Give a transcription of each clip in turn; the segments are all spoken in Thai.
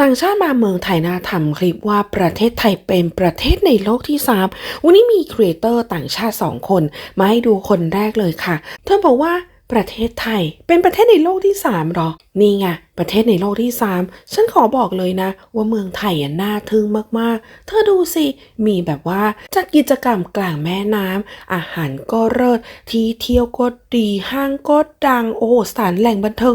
ต่างชาติมาเมืองไทยนะทำคลิปว่าประเทศไทยเป็นประเทศในโลกที่สามวันนี้มีครีเอเตอร์ต่างชาติสองคน มาให้ดูคนแรกเลยค่ะ เธอบอกว่าประเทศไทยเป็นประเทศในโลกที่สามหรอ นี่ไง ประเทศในโลกที่ 3 ฉันขอบอกเลยนะ ว่าเมืองไทยอะน่าทึ่งมากๆ เธอดูสิ มีแบบว่าจัดกิจกรรมกลางแม่น้ำอาหารก็เลิศที่เที่ยวก็ดีห้างก็ดังโอ้สถานแหล่งบันเทิง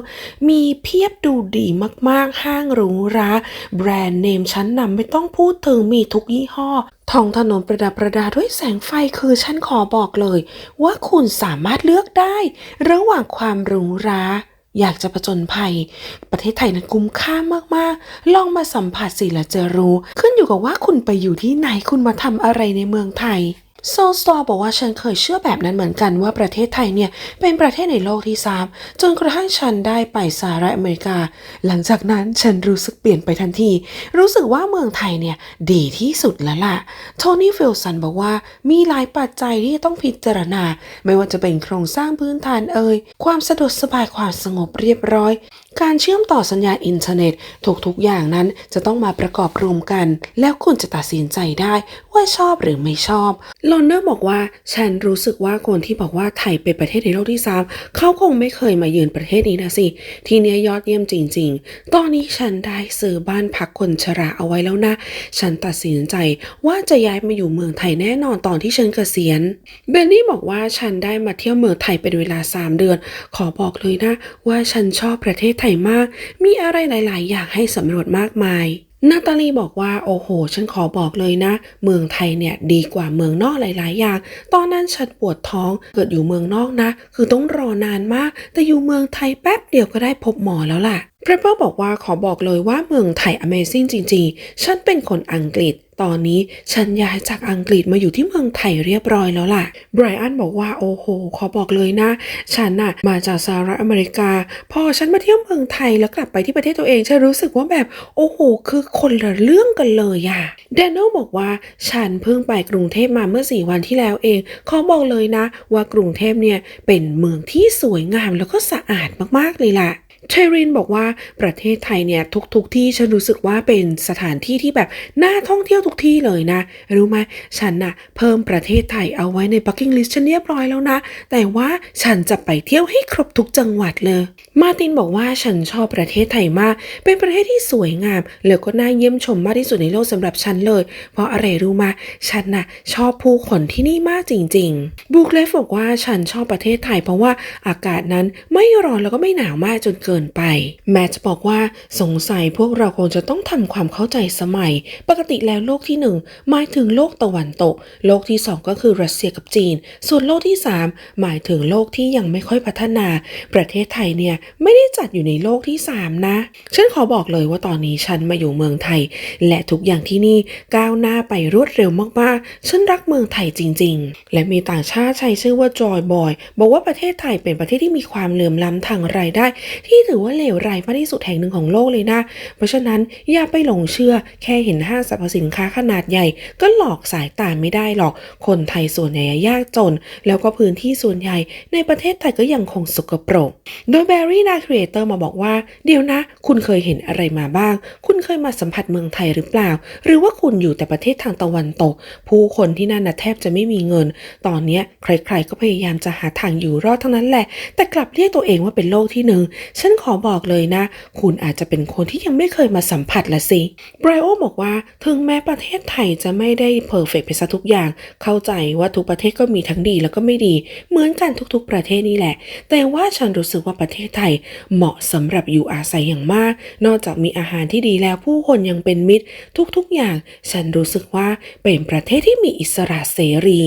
มีเพียบดูดีมากๆ ห้างหรูหราแบรนด์เนมชั้นนำไม่ต้องพูดถึงมีทุกยี่ห้อท้องถนนประดับประดาด้วยแสงไฟคือฉันขอบอกเลย ว่าคุณสามารถเลือกได้ ระหว่างความหรูหรา อยากจะผจญภัย ประเทศไทยนั้นคุ้มค่ามากๆ ลองมาสัมผัสสิและจะรู้ ขึ้นอยู่กับว่าคุณไปอยู่ที่ไหนคุณมาทำอะไรในเมืองไทย โซลสตอร์บอกว่าฉันเคยเชื่อแบบนั้นเหมือนกันว่าประเทศไทยเนี่ย เป็นประเทศในโลกที่สามจนกระทั่งฉันได้ไปสหรัฐอเมริกา หลังจากนั้นฉันรู้สึกเปลี่ยนไปทันที รู้สึกว่าเมืองไทยเนี่ย ดีที่สุดแล้วล่ะ โทนี่ฟิลสันบอกว่ามีหลายปัจจัยที่ต้องพิจารณา ไม่ว่าจะเป็นโครงสร้างพื้นฐานเอ่ยความสะดวกสบายความสงบเรียบร้อย การเชื่อมต่อสัญญาณอินเทอร์เน็ตทุกๆอย่างนั้นจะต้องมาประกอบรวมกัน แล้วคุณจะตัดสินใจได้ว่าชอบหรือไม่ชอบลอนเนอร์บอกว่าฉันรู้สึกว่าคนที่บอกว่าไทยเป็นประเทศในโลกที่สามเขาคงไม่เคยมาเยือนประเทศนี้นะสิ ทีนี้ยยอดเยี่ยมจริง ๆ ตอนนี้ฉันได้ซื้อบ้านพักคนชราเอาไว้แล้วนะ ฉันตัดสินใจว่าจะย้ายมาอยู่เมืองไทยแน่นอนตอนที่ฉันเกษียณ เบนนี่บอกว่าฉันได้มาเที่ยวเมืองไทยเป็นเวลา 3 เดือน ขอบอกเลยนะ ว่าฉันชอบประเทศไทยมาก มีอะไรหลาย ๆ อย่างให้สำรวจมากมาย นาตาลีบอกว่าโอ้โห ฉันขอบอกเลยนะ เมืองไทยเนี่ยดีกว่าเมืองนอกหลาย ๆ อย่าง ตอนนั้นฉันปวดท้องเกิดอยู่เมืองนอกนะ คือต้องรอนานมาก แต่อยู่เมืองไทยแป๊บเดียวก็ได้พบหมอแล้วล่ะ เพรเปอร์บอกว่าขอบอกเลยว่าเมืองไทย Amazing จริงๆ ฉันเป็นคนอังกฤษ ตอนนี้ฉันย้ายจากอังกฤษมาอยู่ที่เมืองไทยเรียบร้อยแล้วล่ะ ไบรอันบอกว่าโอ้โห ขอบอกเลยนะ ฉันน่ะมาจากสหรัฐอเมริกา พอฉันมาเที่ยวเมืองไทยแล้วกลับไปที่ประเทศตัวเองฉันรู้สึกว่าแบบโอ้โห คือคนละเรื่องกันเลยอะแดน n นบอกว่าฉันเพิ่งไปกรุงเทพมาเมื่อ4วันที่แล้วเอง ขอบอกเลยนะ ว่ากรุงเทพเนี่ยเป็นเมืองที่สวยงามแล้วก็สะอาดมากๆเลยล่ะ เทรินบอกว่าประเทศไทยเนี่ยทุกๆทที่ฉันรู้สึกว่าเป็นสถานที่ที่แบบน่าท่องเที่ยวทุกที่เลยนะ รู้ไหมฉันน่ะเพิ่มประเทศไทยเอาไว้ใน bucket list ฉันเรียบร้อยแล้วนะ แต่ว่าฉันจะไปเที่ยวให้ครบทุกจังหวัดเลย มาตินบอกว่าฉันชอบประเทศไทยมาก เป็นประเทศที่สวยงามแล้วก็น่าเยี่ยมชมมากที่สุดในโลกสำหรับฉันเลย เพราะอะไรรู้มาฉันน่ะชอบผู้คนที่นี่มากจริง ๆบูเคลฟบอกว่าฉันชอบประเทศไทย เพราะว่าอากาศนั้นไม่ร้อนแล้วก็ไม่หนาวมากจนเกินไป แมทบอกว่าสงสัยพวกเราคงจะต้องทำความเข้าใจสมัย ปกติแล้วโลกที่หนึ่งหมายถึงโลกตะวันตก โลกที่สองก็คือรัสเซียกับจีน ส่วนโลกที่สามหมายถึงโลกที่ยังไม่ค่อยพัฒนา ประเทศไทยเนี่ยไม่ได้จัดอยู่ในโลกที่สามนะ ฉันขอบอกเลยว่าตอนนี้ฉันมาอยู่เมืองไทย และทุกอย่างที่นี่ก้าวหน้าไปรวดเร็วมากๆ ฉันรักเมืองไทยจริง ๆ และมีต่างชาติใช้ชื่อว่าจอยบอยบอกว่าประเทศไทยเป็นประเทศที่มีความเหลื่อมล้ำทางรายได้ที่ถือว่าเลวร้ายมากที่สุดแห่งหนึ่งของโลกเลยนะ เพราะฉะนั้นอย่าไปหลงเชื่อ แค่เห็นห้างสรรพสินค้าขนาดใหญ่ ก็หลอกสายตาไม่ได้หรอก คนไทยส่วนใหญ่ยากจน แล้วก็พื้นที่ส่วนใหญ่ ในประเทศไทยก็ยังคงสกปรก โดยแบร์รี่นาครีเอเตอร์มาบอกว่า เดี๋ยวนะ คุณเคยเห็นอะไรมาบ้าง คุณเคยมาสัมผัสเมืองไทยหรือเปล่า หรือว่าคุณอยู่แต่ประเทศทางตะวันตก ผู้คนที่นั่นนะแทบจะไม่มีเงิน ตอนนี้ใครๆก็พยายามจะหาทางอยู่รอดทั้งนั้นแหละ แต่กลับเรียกตัวเองว่าเป็นโลกที่หนึ่งฉันขอบอกเลยนะ คุณอาจจะเป็นคนที่ยังไม่เคยมาสัมผัสละสิไบรโอบอกว่า ถึงแม้ประเทศไทยจะไม่ได้เพอร์เฟกไปซะทุกอย่าง เข้าใจว่าทุกประเทศก็มีทั้งดีแล้วก็ไม่ดี เหมือนกันทุกๆ ประเทศนี่แหละ แต่ว่าฉันรู้สึกว่าประเทศไทยเหมาะสำหรับอยู่อาศัยอย่างมาก นอกจากมีอาหารที่ดีแล้วผู้คนยังเป็นมิตร ทุกๆอย่าง ฉันรู้สึกว่าเป็นประเทศที่มีอิสระเสรี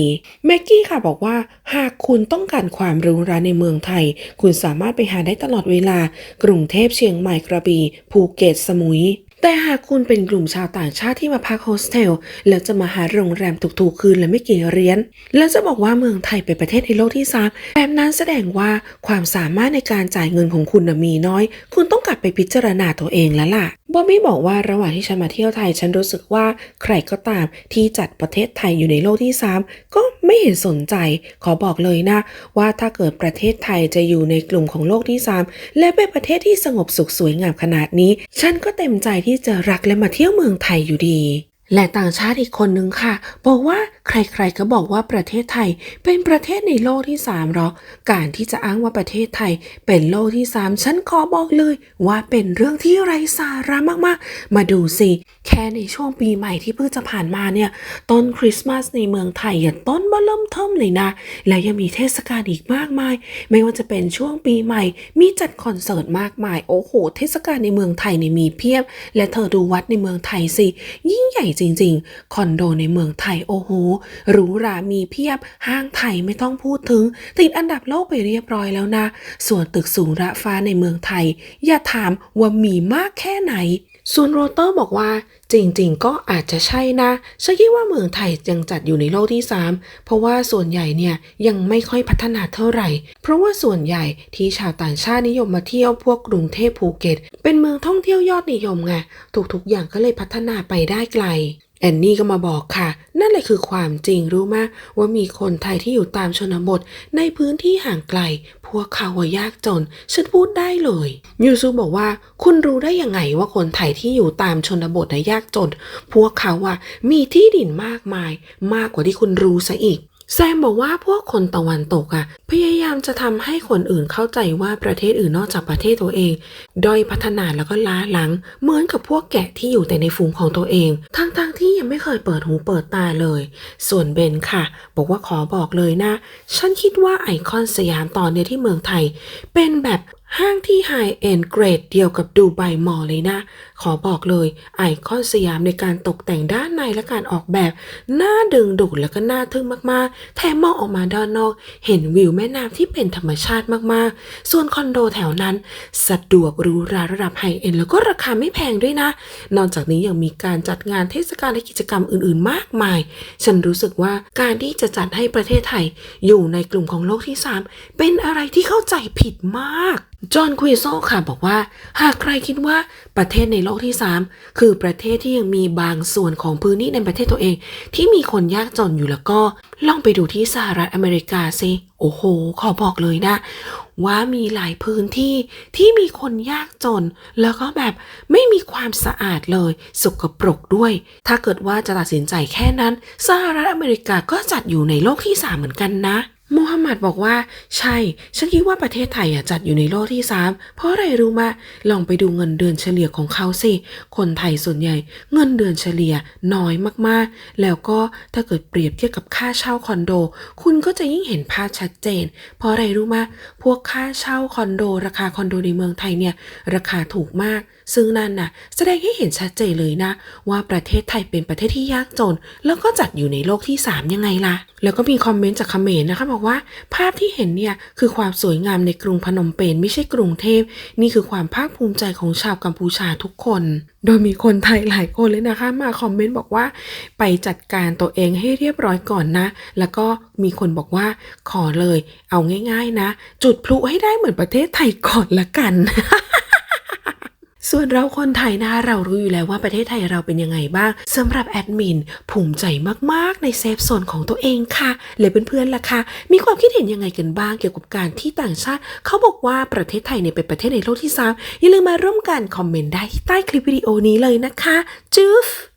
แม็กกี้ค่ะบอกว่า หากคุณต้องการความรู้ราในเมืองไทย คุณสามารถไปหาได้ตลอดเวลากรุงเทพเชียงใหม่กระบี่ภูเก็ตสมุย แต่หากคุณเป็นกลุ่มชาวต่างชาติที่มาพักโฮสเทล แล้วจะมาหาโรงแรมถูกๆคืนและไม่กี่เรียน แล้วจะบอกว่าเมืองไทยเป็นประเทศในโลกที่สามแบบนั้นแสดงว่าความสามารถในการจ่ายเงินของคุณมีน้อย คุณต้องกลับไปพิจารณาตัวเองแล้วล่ะ บอบบี้บอกว่าระหว่างที่ฉันมาเที่ยวไทย ฉันรู้สึกว่าใครก็ตามที่จัดประเทศไทยอยู่ในโลกที่ 3 ก็ไม่เห็นสนใจ ขอบอกเลยนะ ว่าถ้าเกิดประเทศไทยจะอยู่ในกลุ่มของโลกที่ 3 และเป็นประเทศที่สงบสุขสวยงามขนาดนี้ ฉันก็เต็มใจที่จะรักและมาเที่ยวเมืองไทยอยู่ดี และต่างชาติอีกคนนึงค่ะ บอกว่าใครๆก็บอกว่าประเทศไทยเป็นประเทศในโลกที่3หรอ การที่จะอ้างว่าประเทศไทย เป็นโลกที่3ฉันขอบอกเลย ว่าเป็นเรื่องที่ไร้สาระมากๆ มาดูสิแค่ในช่วงปีใหม่ที่เพิ่งจะผ่านมาเนี่ย ต้นคริสต์มาสในเมืองไทยอย่าต้นบอเริ่มเทิมเลยนะ และยังมีเทศกาลอีกมากมาย ไม่ว่าจะเป็นช่วงปีใหม่ มีจัดคอนเสิร์ตมากมาย โอ้โห เทศกาลในเมืองไทยเนี่ยมีเพียบ และเธอดูวัดในเมืองไทยสิ ยิ่งใหญ่จริง ๆ คอนโดในเมืองไทย โอ้โห หรูหรา มีเพียบ ห้างไทยไม่ต้องพูดถึง ติดอันดับโลกไปเรียบร้อยแล้วนะ ส่วนตึกสูงระฟ้าในเมืองไทย อย่าถามว่ามีมากแค่ไหน ส่วนโรเตอร์บอกว่าจริงๆ ก็อาจจะใช่นะฉันคิดว่าเมืองไทยยังจัดอยู่ในโลกที่ 3 เพราะว่าส่วนใหญ่เนี่ยยังไม่ค่อยพัฒนาเท่าไหร่ เพราะว่าส่วนใหญ่ที่ชาวต่างชาตินิยมมาเที่ยวพวกกรุงเทพภูเก็ต เป็นเมืองท่องเที่ยวยอดนิยมไงทุกๆอย่างก็เลยพัฒนาไปได้ไกล แอนนี่ก็มาบอกค่ะ นั่นแหละคือความจริงรู้ไหมว่ามีคนไทยที่อยู่ตามชนบทในพื้นที่ห่างไกล พวกเขาว่ายากจน ฉันพูดได้เลยยูซูบอกว่า คุณรู้ได้ยังไงว่าคนไทยที่อยู่ตามชนบทน่ะยากจน พวกเขาว่ามีที่ดินมากมาย มากกว่าที่คุณรู้ซะอีกแซมบอกว่าพวกคนตะวันตกอะพยาามจะทำให้คนอื่นเข้าใจว่าประเทศอื่นนอกจากประเทศตัวเองด้อยพัฒนาแล้วก็ล้าหลัง เหมือนกับพวกแกะที่อยู่แต่ในฝูงของตัวเอง ทั้งๆที่ยังไม่เคยเปิดหูเปิดตาเลย ส่วนเบนค่ะ บอกว่าขอบอกเลยนะ ฉันคิดว่าไอคอนสยามตอนเนี้ยที่เมืองไทย เป็นแบบ ห้างที่ไฮเอ็นเกรดเดียวกับดูไบมอลเลยนะ ขอบอกเลยไอคอนสยามในการตกแต่งด้านในและการออกแบบ น่าดึงดูดแล้วก็น่าทึ่งมากๆ แถมมองออกมาด้านนอก เห็นวิวแม่น้ำที่เป็นธรรมชาติมากๆ ส่วนคอนโดแถวนั้น สะดวกหรูหราระดับไฮเอ็นแล้วก็ราคาไม่แพงด้วยนะ นอกจากนี้ยังมีการจัดงานเทศกาลและกิจกรรมอื่นๆ มากมาย ฉันรู้สึกว่าการที่จะจัดให้ประเทศไทย อยู่ในกลุ่มของโลกที่ 3 เป็นอะไรที่เข้าใจผิดมากจอห์นควิโซค่ะบอกว่า หากใครคิดว่าประเทศในโลกที่ 3 คือประเทศที่ยังมีบางส่วนของพื้นที่ในประเทศตัวเอง ที่มีคนยากจนอยู่แล้วก็ ลองไปดูที่สหรัฐอเมริกาสิโอ้โห ขอบอกเลยนะ ว่ามีหลายพื้นที่ที่มีคนยากจน แล้วก็แบบไม่มีความสะอาดเลย สกปรกด้วย ถ้าเกิดว่าจะตัดสินใจแค่นั้น สหรัฐอเมริกาก็จัดอยู่ในโลกที่ 3 เหมือนกันนะ มูฮัมหมัดบอกว่า ใช่ ฉันคิดว่าประเทศไทยอะจัดอยู่ในโลกที่3เพราะอะไรรู้มาลองไปดูเงินเดือนเฉลี่ยของเขาสิ คนไทยส่วนใหญ่ เงินเดือนเฉลี่ยน้อยมากๆ แล้วก็ถ้าเกิดเปรียบเทียบกับค่าเช่าคอนโด คุณก็จะยิ่งเห็นภาพชัดเจน เพราะอะไรรู้มาพวกค่าเช่าคอนโด ราคาคอนโดในเมืองไทยเนี่ยราคาถูกมากซึ่งนั่นน่ะแสดงให้เห็นชัดเจนเลยนะ ว่าประเทศไทยเป็นประเทศที่ยากจน แล้วก็จัดอยู่ในโลกที่ 3 ยังไงล่ะ แล้วก็มีคอมเมนต์จากเขมรนะคะบอกว่า ภาพที่เห็นเนี่ยคือความสวยงามในกรุงพนมเปญไม่ใช่กรุงเทพ นี่คือความภาคภูมิใจของชาวกัมพูชาทุกคน โดยมีคนไทยหลายคนเลยนะคะ มาคอมเมนต์บอกว่า ไปจัดการตัวเองให้เรียบร้อยก่อนนะ แล้วก็มีคนบอกว่าขอเลย เอาง่าย ๆ นะ จุดพลุให้ได้เหมือนประเทศไทยก่อนละกัน ส่วนเราคนไทยนะเรารู้อยู่แล้วว่าประเทศไทยเราเป็นยังไงบ้างสำหรับแอดมินภูมิใจมากๆในเซฟโซนของตัวเองค่ะเลยเพื่อนๆล่ะค่ะมีความคิดเห็นยังไงกันบ้าง เกี่ยวกับการที่ต่างชาติ เขาบอกว่าประเทศไทยเนี่ยเป็นประเทศในโลกที่สามอย่าลืมมาร่วมกันคอมเมนต์ได้ที่ใต้คลิปวิดีโอนี้เลยนะคะจุ๊ฟ